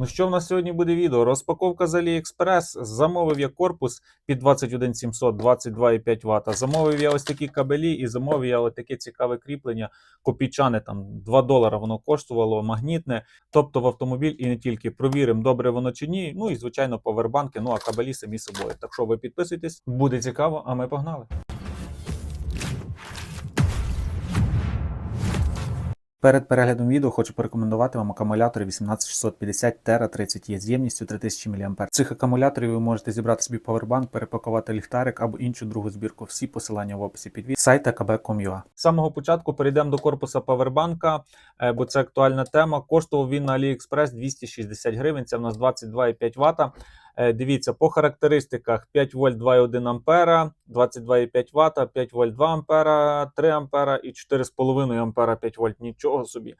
Ну що в нас сьогодні буде відео? Розпаковка з AliExpress. Замовив я корпус під 21700, 22,5 Вт. Замовив я ось такі кабелі і замовив я ось таке цікаве кріплення. Копійчане там 2 долара воно коштувало, магнітне. Тобто в автомобіль і не тільки провіримо, добре воно чи ні. Ну і звичайно повербанки, ну а кабелі самі собою. Так що ви підписуйтесь, буде цікаво, а ми погнали. Перед переглядом відео хочу порекомендувати вам акумулятори 18650 Tera 30 є з ємністю 3000 мА. Цих акумуляторів ви можете зібрати собі павербанк, перепакувати ліхтарик або іншу другу збірку. Всі посилання в описі під відео. сайт akb.com.ua. З самого початку перейдемо до корпуса павербанка, е, бо це актуальна тема. Коштував він на AliExpress 260 гривень. Це в нас 22,5 Вт. Е, Дивіться, по характеристиках 5 вольт 2,1 ампера, 22,5 Вт, 5 вольт 2 ампера, 3 ампера і 4,5 ампера 5 вольт. Нічого собі.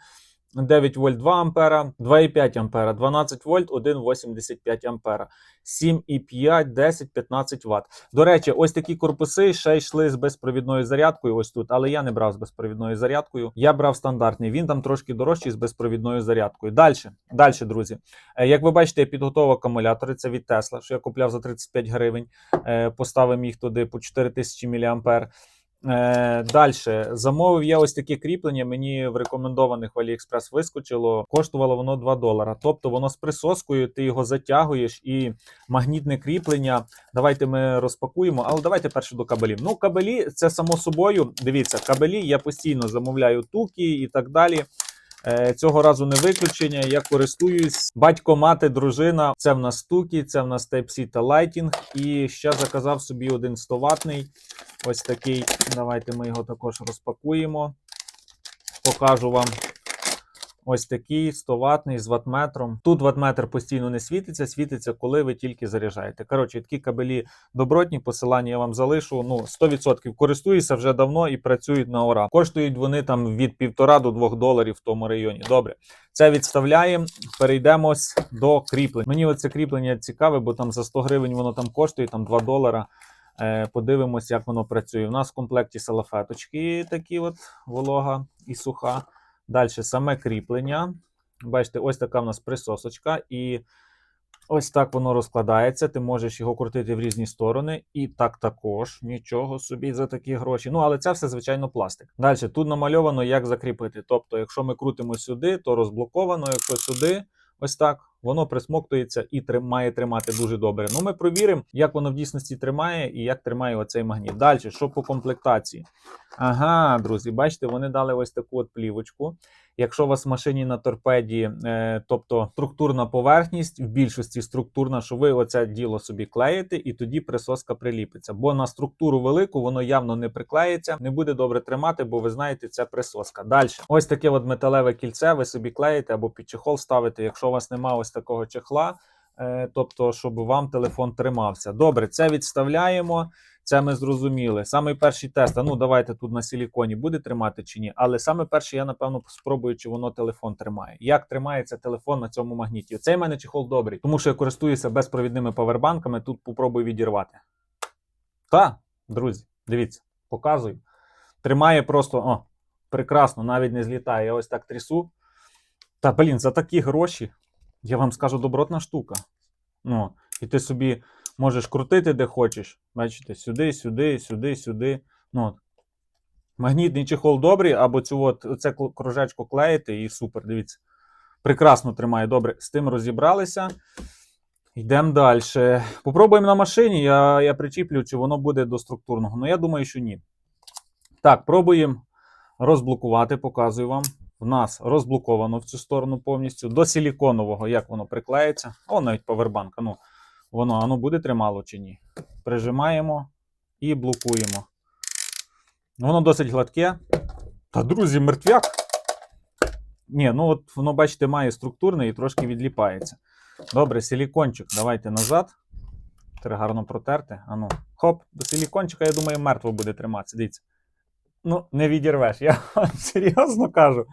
9 вольт 2 ампера, 2,5 ампера, 12 вольт 1,85 ампера, 7,5, 10, 15 Вт. До речі, ось такі корпуси ще йшли з безпровідною зарядкою. Ось тут, але я не брав з безпровідною зарядкою. Я брав стандартний. Він там трошки дорожчий з безпровідною зарядкою. Далі, далі, друзі. Е, Як ви бачите, я підготував акумулятори. Це від Tesla, що я купляв за 35 гривень. Е, Поставив їх туди по 4000 мА. Е, Далі замовив я ось таке кріплення. Мені в рекомендованих в AliExpress вискочило. Коштувало воно 2 долара. Тобто воно з присоскою, ти його затягуєш і магнітне кріплення. Давайте ми розпакуємо, але давайте перше до кабелів. Ну, кабелі, це само собою. Дивіться, кабелі я постійно замовляю туки і так далі. Е, Цього разу не виключення. Я користуюсь батько, мати, дружина. Це в нас стуки, це в нас Type-C та Lighting. І ще заказав собі один 100 ватний. Ось такий. Давайте ми його також розпакуємо. Покажу вам. Ось такий 100 ватний з ватметром. Тут ватметр постійно не світиться, світиться, коли ви тільки заряджаєте. Коротше, такі кабелі добротні, посилання я вам залишу. Ну, 100% користуюся вже давно і працюють на ура. Коштують вони там від 1,5 до 2 доларів в тому районі. Добре, це відставляємо. Перейдемо до кріплень. Мені оце кріплення цікаве, бо там за 100 гривень воно там коштує, там 2 долара. Е, Подивимось, як воно працює. У нас в комплекті салафеточки такі от волога і суха. Далі саме кріплення. Бачите, ось така в нас присосочка, і ось так воно розкладається. Ти можеш його крутити в різні сторони. І так також нічого собі за такі гроші. Ну, але це все, звичайно, пластик. Далі тут намальовано, як закріпити. Тобто, якщо ми крутимо сюди, то розблоковано. Якщо сюди, ось так, воно присмоктується і трим- має тримати дуже добре. Ну, ми провіримо, як воно в дійсності тримає і як тримає оцей магніт. Далі, що по комплектації? Ага, друзі, бачите, вони дали ось таку от плівочку. Якщо у вас в машині на торпеді, е, тобто структурна поверхність, в більшості структурна, що ви оце діло собі клеїте, і тоді присоска приліпиться. Бо на структуру велику воно явно не приклеїться, не буде добре тримати, бо ви знаєте, це присоска. Далі, ось таке от металеве кільце, ви собі клеїте або під чехол ставите. Якщо у вас немає ось такого чехла, е, тобто, щоб вам телефон тримався. Добре, це відставляємо. Це ми зрозуміли. Самий перший тест, а ну давайте тут на силіконі буде тримати чи ні. Але саме перший я, напевно, спробую, чи воно телефон тримає. Як тримається телефон на цьому магніті? Цей мене чехол добрий, тому що я користуюся безпровідними павербанками. Тут попробую відірвати. Та, друзі, дивіться, показую. Тримає просто о, прекрасно, навіть не злітає. Я ось так трясу. Та, блін, за такі гроші, я вам скажу, добротна штука. Ну, і ти собі можеш крутити де хочеш. Бачите, сюди, сюди, сюди, сюди. Ну. Магнітний чехол добрий, або цю от, оце кл- кружечко клеїти і супер. Дивіться. Прекрасно тримає. Добре, з тим розібралися. Йдемо далі. Попробуємо на машині. Я, я причіплю, чи воно буде до структурного. Ну, я думаю, що ні. Так, пробуємо розблокувати, показую вам. В нас розблоковано в цю сторону повністю. До силіконового, як воно приклеїться. О, навіть павербанка. Ну, воно воно буде тримало чи ні. Прижимаємо і блокуємо. Воно досить гладке. Та, друзі, мертвяк. Ні, ну от воно, бачите, має структурне і трошки відліпається. Добре, силікончик. Давайте назад. Треба гарно протерти. Ану, хоп, до силікончика, я думаю, мертво буде триматися. Дивіться. Ну, не відірвеш. Я серйозно кажу.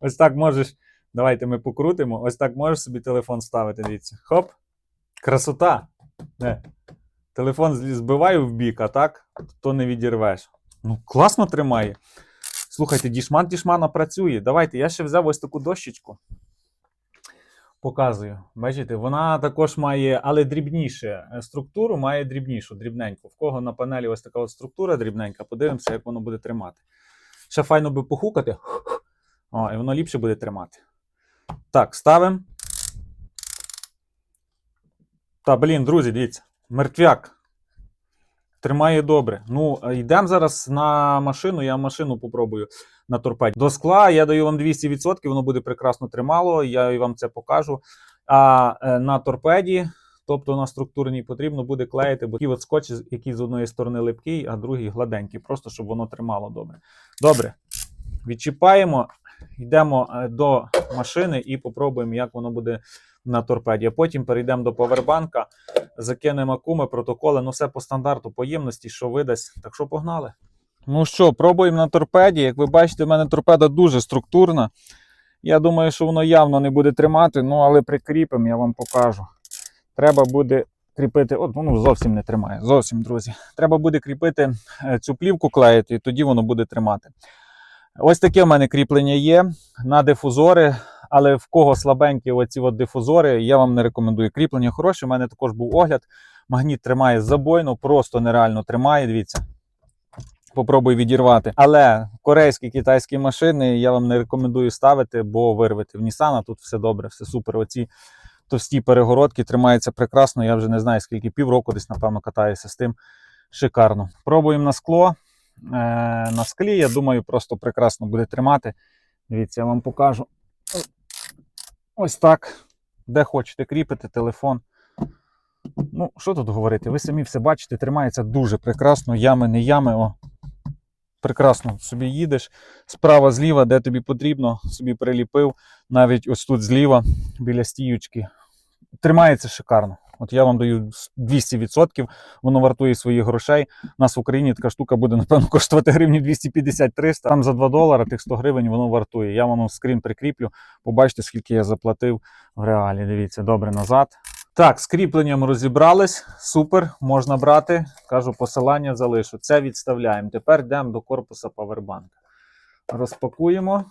Ось так можеш. Давайте ми покрутимо. Ось так можеш собі телефон ставити. Дивіться. Хоп. Красота. Не. Телефон збиваю в бік, а так, то не відірвеш. Ну, класно тримає. Слухайте, дішман дішмана працює. Давайте, я ще взяв ось таку дощечку. Показую. Бачите, вона також має, але дрібніше е, структуру, має дрібнішу, дрібненьку. В кого на панелі ось така от структура дрібненька, подивимося, як воно буде тримати. Ще файно би похукати. О, і воно ліпше буде тримати. Так, ставимо. Та, блін, друзі, дивіться, мертвяк. Тримає добре. Ну, е, йдемо зараз на машину. Я машину попробую на торпеді. До скла я даю вам 200%, воно буде прекрасно тримало, я вам це покажу. А е, на торпеді, тобто на структурній, потрібно буде клеїти, бо ті от скотч, який з одної сторони липкий, а другий гладенький, просто щоб воно тримало добре. Добре. Відчіпаємо, йдемо е, до машини і попробуємо, як воно буде на торпеді. Потім перейдемо до повербанка, закинемо акуми, протоколи, ну все по стандарту, по ємності, що видасть. Так що погнали. Ну що, пробуємо на торпеді. Як ви бачите, в мене торпеда дуже структурна. Я думаю, що воно явно не буде тримати, ну але прикріпимо, я вам покажу. Треба буде кріпити. От воно зовсім не тримає. Зовсім, друзі. Треба буде кріпити е, цю плівку клеїти, і тоді воно буде тримати. Ось таке в мене кріплення є на дифузори, але в кого слабенькі оці от дифузори, я вам не рекомендую. Кріплення хороше. У мене також був огляд. Магніт тримає забойно, просто нереально тримає. Дивіться. Попробуй відірвати. Але корейські китайські машини я вам не рекомендую ставити, бо вирвете в Nissan, тут все добре, все супер. Оці товсті перегородки тримаються прекрасно. Я вже не знаю скільки півроку десь, напевно, катаюся з тим. Шикарно. Пробуємо на скло. Е, на склі, я думаю, просто прекрасно буде тримати. Дивіться, я вам покажу. Ось так. Де хочете кріпити телефон. Ну, що тут говорити? Ви самі все бачите, тримається дуже прекрасно. Ями, не ями. О. Прекрасно собі їдеш. Справа, зліва, де тобі потрібно, собі приліпив. Навіть ось тут зліва, біля стіючки. Тримається шикарно. От я вам даю 200%, воно вартує своїх грошей. У нас в Україні така штука буде, напевно, коштувати гривні 250-300. Там за 2 долари тих 100 гривень воно вартує. Я вам скрін прикріплю. Побачите, скільки я заплатив в реалі. Дивіться, добре назад. Так, з кріпленням розібрались. Супер, можна брати. Кажу, посилання залишу. Це відставляємо. Тепер йдемо до корпуса павербанка. Розпакуємо.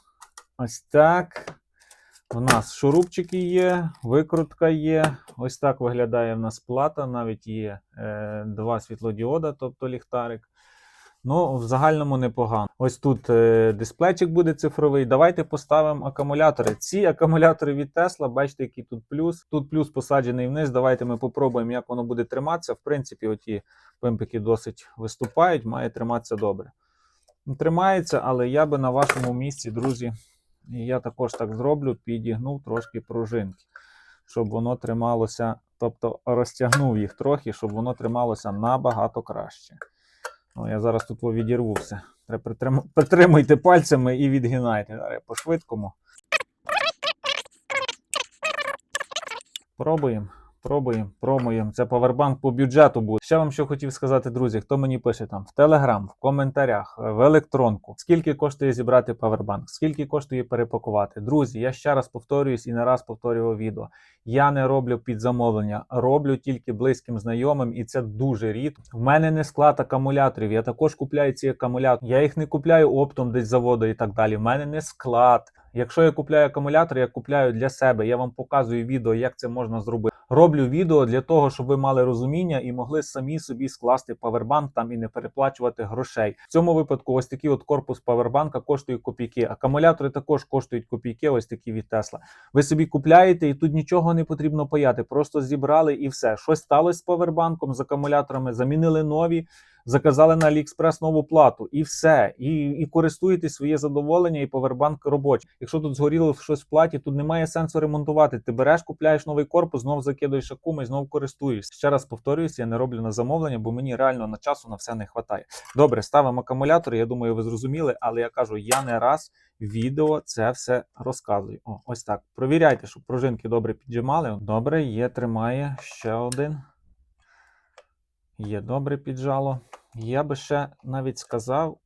Ось так. У нас шурупчики є, викрутка є. Ось так виглядає в нас плата. Навіть є е, два світлодіода, тобто ліхтарик. Ну, в загальному непогано. Ось тут е, дисплейчик буде цифровий. Давайте поставимо акумулятори. Ці акумулятори від Tesla, бачите, який тут плюс. Тут плюс посаджений вниз. Давайте ми попробуємо, як воно буде триматися. В принципі, оті пимпики досить виступають, має триматися добре. Тримається, але я би на вашому місці, друзі. І я також так зроблю, підігнув трошки пружинки, щоб воно трималося, тобто розтягнув їх трохи, щоб воно трималося набагато краще. Ну, я зараз тут відірву. Треба притримуйте пальцями і відгинайте. По швидкому. Пробуємо. Пробуємо, пробуємо. Це павербанк по бюджету буде. Ще вам що хотів сказати, друзі, хто мені пише там в Телеграм, в коментарях, в електронку. Скільки коштує зібрати павербанк? Скільки коштує перепакувати? Друзі, я ще раз повторююсь і не раз повторював відео. Я не роблю під замовлення, роблю тільки близьким знайомим, і це дуже рідко. В мене не склад акумуляторів. Я також купляю ці акумулятори. Я їх не купляю оптом десь заводу і так далі. В мене не склад. Якщо я купляю акумулятор, я купляю для себе. Я вам показую відео, як це можна зробити. Роблю відео для того, щоб ви мали розуміння і могли самі собі скласти павербанк там і не переплачувати грошей. В цьому випадку ось такий от корпус павербанка коштує копійки. Акумулятори також коштують копійки, ось такі від Тесла. Ви собі купляєте і тут нічого не потрібно паяти. Просто зібрали і все. Щось сталося з павербанком, з акумуляторами, замінили нові. Заказали на AliExpress нову плату, і все. І і користуєтесь своє задоволення, і повербанк робочий. Якщо тут згоріло щось в платі, тут немає сенсу ремонтувати. Ти береш, купляєш новий корпус, знов закидуєш акуми, знов користуєшся. Ще раз повторююсь, я не роблю на замовлення, бо мені реально на часу на все не вистачає. Добре, ставимо акумулятори. Я думаю, ви зрозуміли, але я кажу, я не раз відео це все розказую. О, ось так. Провіряйте, щоб пружинки добре піджимали. Добре, є, тримає ще один. Є добре піджало. Я би ще навіть сказав.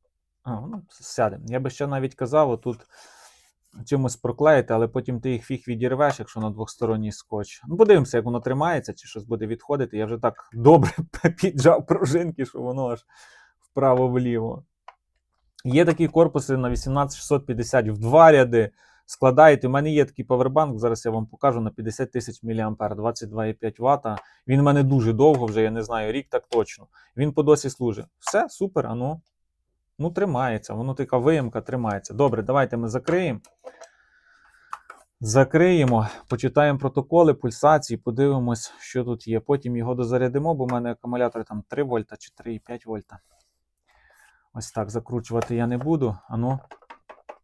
А, ну, сяде. Я би ще навіть казав, отут чимось проклеїти, але потім ти їх фіг відірвеш, якщо на двосторонній скотч. Ну, подивимося, як воно тримається, чи щось буде відходити. Я вже так добре піджав пружинки, що воно аж вправо-вліво. Є такі корпуси на 18650 в два ряди. Складаєте. У мене є такий павербанк, зараз я вам покажу на 50 тисяч мА, 22,5 Вт. Він у мене дуже довго вже, я не знаю, рік так точно. Він по досі служить. Все, супер, а ну. Ну, тримається, воно така виємка тримається. Добре, давайте ми закриємо. Закриємо, почитаємо протоколи, пульсації, подивимось, що тут є. Потім його дозарядимо, бо в мене акумулятор там 3 вольта чи 3,5 вольта. Ось так закручувати я не буду. Ану,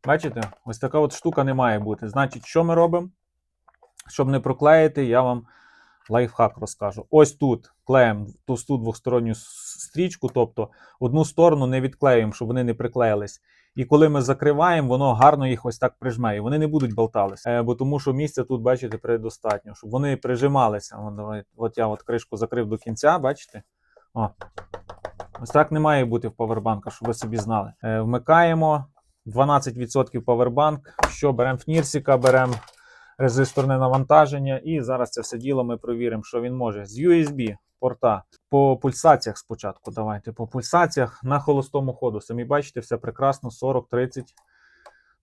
бачите, ось така от штука не має бути. Значить, що ми робимо? Щоб не проклеїти, я вам лайфхак розкажу. Ось тут клеїмо товсту двосторонню стрічку, тобто одну сторону не відклеюємо, щоб вони не приклеїлись. І коли ми закриваємо, воно гарно їх ось так прижме. І вони не будуть болталися. Е, бо тому що місця тут, бачите, предостатньо, щоб вони прижималися. От, я от кришку закрив до кінця, бачите? О. Ось так не має бути в павербанка, щоб ви собі знали. Е, вмикаємо 12% павербанк. Що беремо фнірсіка, беремо резисторне навантаження, і зараз це все діло ми провіримо, що він може. З USB порта по пульсаціях спочатку. Давайте по пульсаціях на холостому ходу. Самі бачите, все прекрасно, 40-30.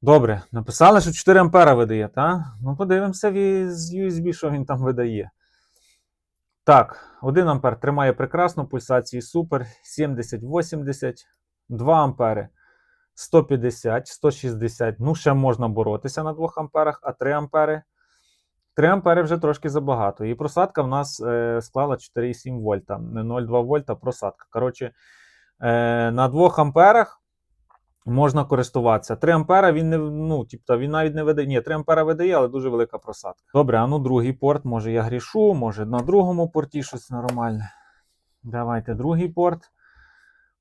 Добре, написали, що 4 ампера видає, так? Ну, подивимося з USB, що він там видає. Так, 1 ампер тримає прекрасно, пульсації супер, 70-80, 2 ампери 150, 160. Ну, ще можна боротися на 2 амперах, а 3 ампери. 3 ампери вже трошки забагато. І просадка в нас е, склала 4,7 вольта, не 0,2 вольта просадка. Коротше, е, на 2 амперах можна користуватися. 3 ампера він не ну, типу, він навіть не видає. Ні, 3 ампера видає, але дуже велика просадка. Добре, а ну другий порт. Може я грішу, може на другому порті щось нормальне. Давайте другий порт.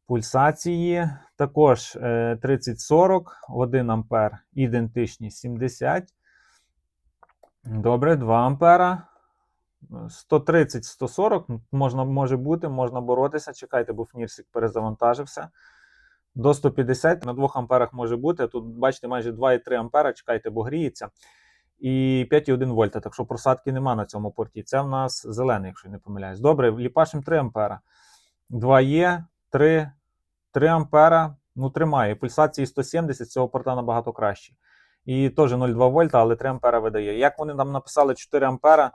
Пульсації. Також е, 30-40, 1 ампер, ідентичні 70. Добре, 2 ампера. 130-140 можна, може бути, можна боротися. Чекайте, бо фнірсик перезавантажився. До 150 на 2 амперах може бути. Тут, бачите, майже 2,3 ампера. Чекайте, бо гріється. І 5,1 вольта. Так що просадки нема на цьому порті. Це в нас зелений, якщо не помиляюсь. Добре, ліпашем 3 ампера. 2 є, 3, 3 ампера. Ну, тримає. Пульсації 170 цього порта набагато краще. І теж 0,2 вольта, але 3 ампера видає. Як вони там написали 4 ампера,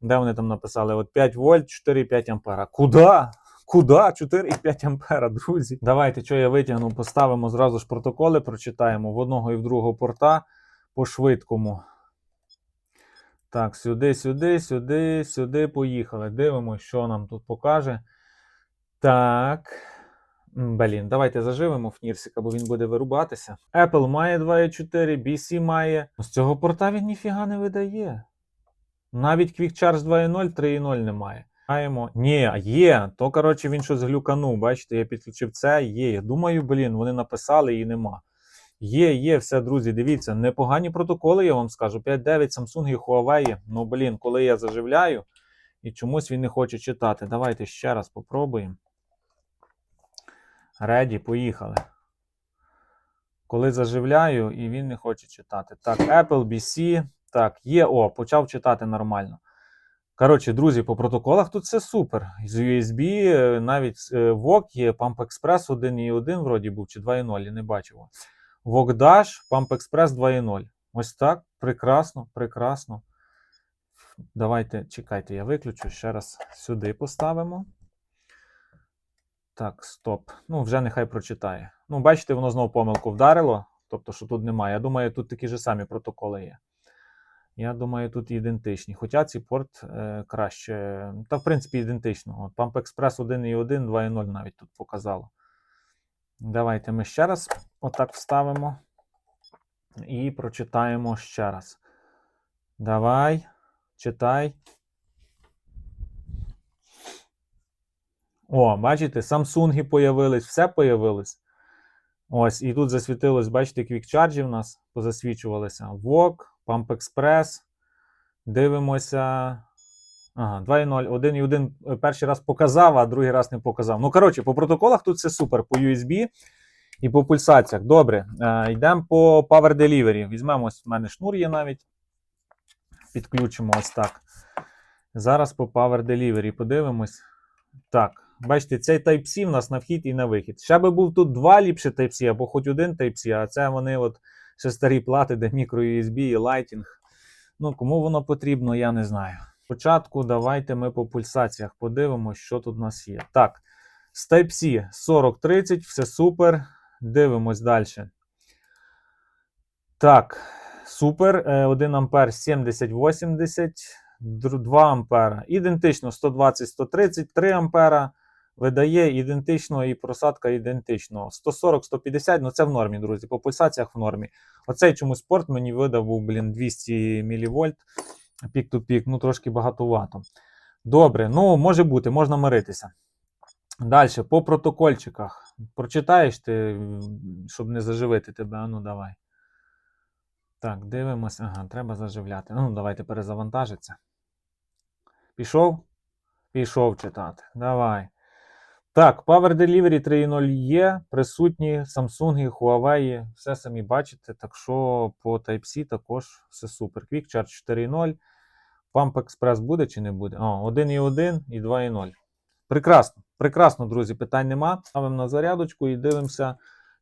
де вони там написали? От 5 вольт, 4,5 ампера. Куда? Куда? 4,5 ампера, друзі. Давайте, що я витягну, поставимо зразу ж протоколи, прочитаємо в одного і в другого порта по швидкому. Так, сюди, сюди, сюди, сюди. Поїхали. Дивимося, що нам тут покаже. Так. Блін, давайте заживемо Фнірсика, бо він буде вирубатися. Apple має 2.4, BC має. З цього порта він ніфіга не видає. Навіть Quick Charge 2.0, 3.0 немає. Маємо. Ні, є. То, коротше, він щось глюканув. Бачите, я підключив це, є. Я думаю, блін, вони написали і нема. Є, є, все, друзі, дивіться, непогані протоколи, я вам скажу. 5.9 Samsung і Huawei. Ну, блін, коли я заживляю, і чомусь він не хоче читати. Давайте ще раз попробуємо. Реді, поїхали. Коли заживляю, і він не хоче читати. Так, Apple, BC. Так, є. О, почав читати нормально. Коротше, друзі, по протоколах тут все супер. З USB, е, навіть е, VOG є, Pump Express 1.1 вроді був, чи 2.0, я не бачив. VOG Dash, Pump Express 2.0. Ось так. Прекрасно, прекрасно. Давайте, чекайте, я виключу. Ще раз сюди поставимо. Так, стоп. Ну, вже нехай прочитає. Ну, бачите, воно знову помилку вдарило. Тобто, що тут немає. Я думаю, тут такі ж самі протоколи є. Я думаю, тут ідентичні. Хоча цей порт е, краще. Та, в принципі, ідентично. От Pump Express 1.1, 2.0 навіть тут показало. Давайте ми ще раз отак вставимо. І прочитаємо ще раз. Давай, читай. О, бачите, Samsung появились, все появилось. Ось, і тут засвітилось, бачите, квікчарджі в нас позасвічувалися. VOG, Pump Express. Дивимося. Ага, 2.0, 1.1 перший раз показав, а другий раз не показав. Ну, коротше, по протоколах тут все супер. По USB і по пульсаціях. Добре. Е, йдемо по Power Delivery. Візьмемо, ось в мене шнур є навіть. Підключимо ось так. Зараз по Power Delivery подивимось. Так, бачите, цей Type-C в нас на вхід і на вихід. Ще би був тут два ліпші Type-C, або хоч один Type-C, а це вони от ще старі плати, де мікро USB і Lighting. Ну, кому воно потрібно, я не знаю. Спочатку давайте ми по пульсаціях подивимося, що тут у нас є. Так, з Type-C 4030, все супер. Дивимось далі. Так, супер. е, 1 ампер 7080, 2 ампера. Ідентично 120-130, 3 ампера. Видає ідентично і просадка ідентично. 140-150, ну це в нормі, друзі. По пульсаціях в нормі. Оцей чомусь спорт мені видав, був, блін, 200 мВ пік-ту-пік, ну трошки багатовато. Добре, ну може бути, можна миритися. Далі, по протокольчиках. Прочитаєш ти, щоб не заживити тебе. А ну давай. Так, дивимося. Ага, треба заживляти. Ну, давайте перезавантажиться. Пішов? Пішов читати. Давай. Так, Power Delivery 3.0 є, присутні Samsung, Huawei, все самі бачите. Так що по Type-C також все супер. Quick Charge 4.0. Pump Express буде чи не буде? О, 1.1 і 2.0. Прекрасно, прекрасно, друзі, питань нема. Ставимо на зарядочку і дивимося,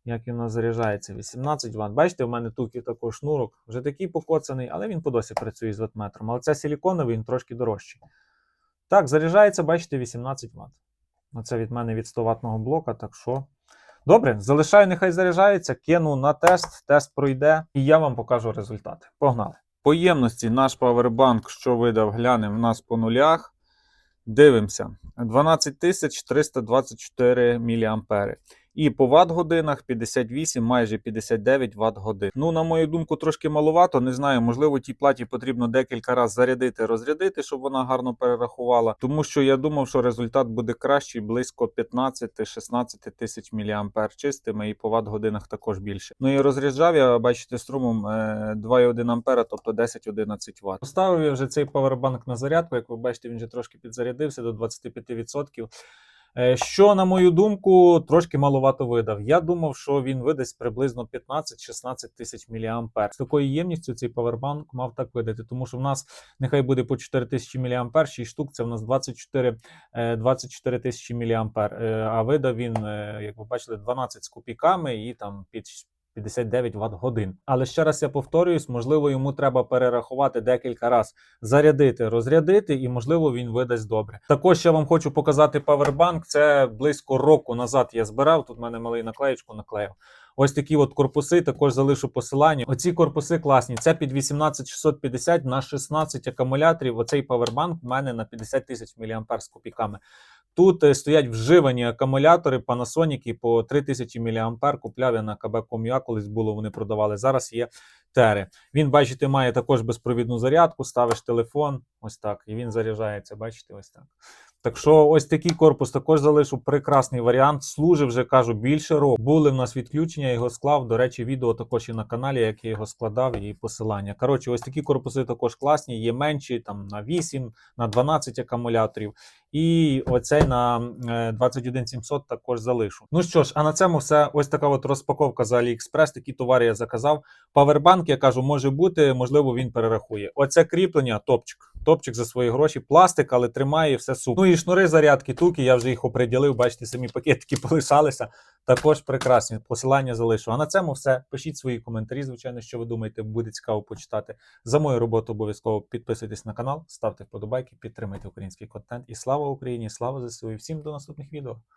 як він заряджається. 18 Вт. Бачите, у мене тут також шнурок, вже такий покоцаний, але він по досі працює з ватметром. Але це силіконовий, він трошки дорожчий. Так, заряджається, бачите, 18 Вт. Оце від мене від 100 ватного блока, так що. Добре, залишаю, нехай заряджається, кину на тест, тест пройде, і я вам покажу результати. Погнали. По ємності наш павербанк, що видав, глянемо в нас по нулях. Дивимося. 12324 мА. І по ватт-годинах 58, майже 59 ватт-годин. Ну, на мою думку, трошки маловато. Не знаю, можливо, тій платі потрібно декілька разів зарядити, розрядити, щоб вона гарно перерахувала. Тому що я думав, що результат буде кращий, близько 15-16 тисяч мА чистими, і по ватт-годинах також більше. Ну і розряджав я, бачите, струмом е, 2,1 ампера, тобто 10-11 Вт. Поставив я вже цей павербанк на зарядку. Як ви бачите, він вже трошки підзарядився до 25%. Е, Що, на мою думку, трошки маловато видав. Я думав, що він видасть приблизно 15-16 тисяч міліампер. З такою ємністю цей павербанк мав так видати, тому що в нас нехай буде по 4 тисячі міліампер, 6 штук це в нас 24, е, 24 тисячі мА. Е, А видав він, е, як ви бачили, 12 з копійками і там під 59 Вт годин. Але ще раз я повторююсь, можливо, йому треба перерахувати декілька разів, зарядити, розрядити, і можливо він видасть добре. Також я вам хочу показати павербанк. Це близько року назад я збирав. Тут в мене малий наклеєчку наклеїв. Ось такі от корпуси, також залишу посилання. Оці корпуси класні. Це під 18650 на 16 акумуляторів. Оцей павербанк в мене на 50 тисяч мА з копійками. Тут е, стоять вживані акумулятори Panasonic по 3000 мА. Купляв я на КБ.com.ua, колись було, вони продавали. Зараз є тери. Він, бачите, має також безпровідну зарядку, ставиш телефон, ось так, і він заряджається. Бачите, ось так. Так що ось такий корпус також залишу. Прекрасний варіант. Служив вже кажу більше року. Були в нас відключення, його склав. До речі, відео також і на каналі, як я його складав, і посилання. Коротше, ось такі корпуси також класні. Є менші, там на 8, на 12 акумуляторів. І оцей на е, 21700 також залишу. Ну що ж, а на цьому все. Ось така от розпаковка з AliExpress. Такі товари я заказав. Павербанк, я кажу, може бути, можливо, він перерахує. Оце кріплення, топчик. Топчик за свої гроші, пластик, але тримає все супер. І шнури зарядки, туки, я вже їх оприділив. Бачите, самі пакетики полишалися. Також прекрасні. Посилання залишу. А на цьому все. Пишіть свої коментарі, звичайно, що ви думаєте, буде цікаво почитати. За мою роботу обов'язково підписуйтесь на канал, ставте вподобайки, підтримайте український контент. І слава Україні! Слава ЗСУ! І всім до наступних відео!